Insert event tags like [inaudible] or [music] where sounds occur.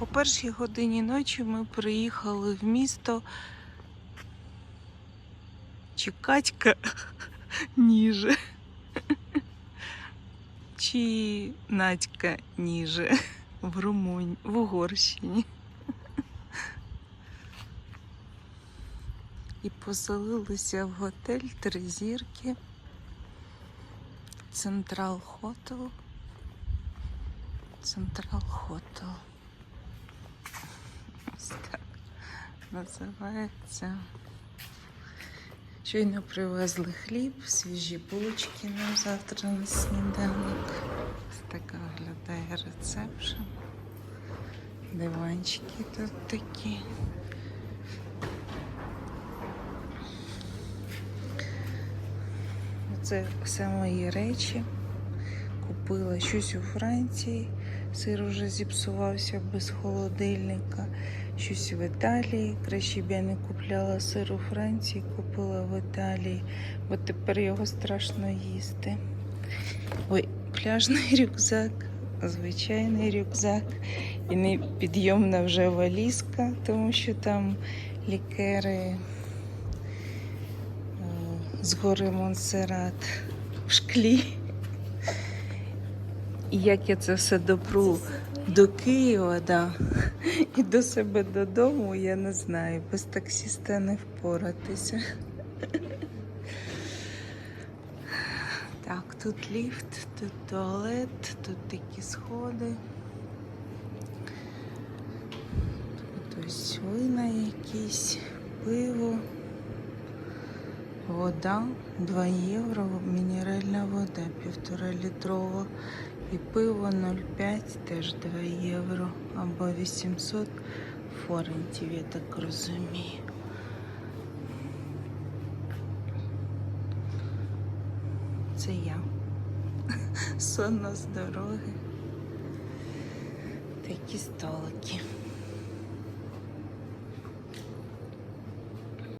О першій годині ночі ми приїхали в місто Чекатька [laughs] ніже. Чи Надька ніже в Румунії, в Угорщині. І поселилися в готель Три зірки. Централ Хотел. Централ Хотел. Ось так називається. Щойно привезли хліб, свіжі булочки нам завтра на сніданок. Ось так виглядає рецепшн. Диванчики тут такі. Це все мої речі. Купила щось у Франції. Сир уже зіпсувався без холодильника. Щось в Італії. Краще б я не купляла сир у Франції, купила в Італії, бо тепер його страшно їсти. Ой, пляжний [laughs] рюкзак, звичайний рюкзак і непідйомна вже валізка, тому що там лікери з гори Монсеррат в шклі. І як я це все допру до Києва, да, і до себе додому, я не знаю. Без таксіста не впоратися. Так, тут ліфт, тут туалет, тут такі сходи. Тут ось вина якісь, пиво, вода, 2 євро, мінеральна вода, півтора літрова. І пиво 0,5 теж 2 євро або 800 форентів, я так розумію. Це я. Сонно з дороги. Такі столики.